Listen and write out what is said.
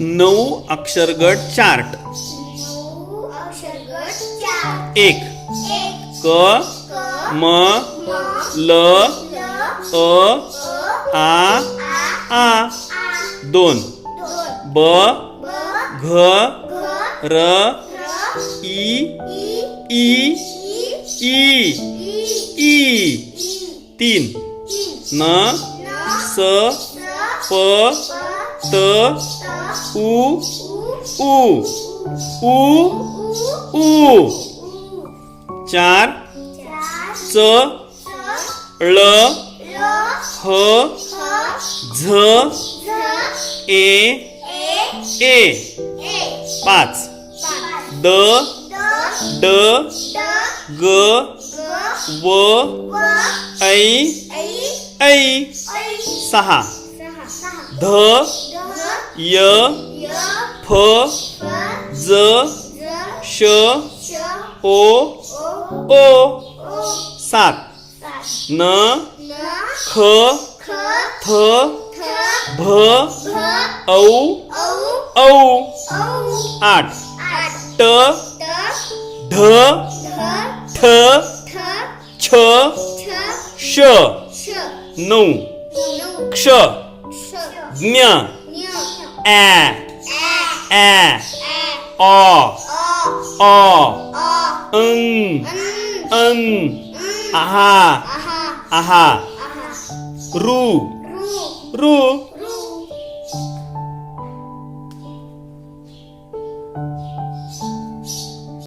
नऊ अक्षरगट चार्ट. एक. क म ल अ आ आ. दोन. ब घ र ई ई ई ई तीन. न स प त उ उ उ उ. चार च ळ ह झ ए ए. पाच. द ड ग व ऐ ऐ. सहा. ध य फ ज श ओ ओ सात न ख थ भ औ औ आठ ट ढ ठ छ श नऊ क्ष nhã, é, é, ó, ó, ân, ân, aha, aha, ru, ru.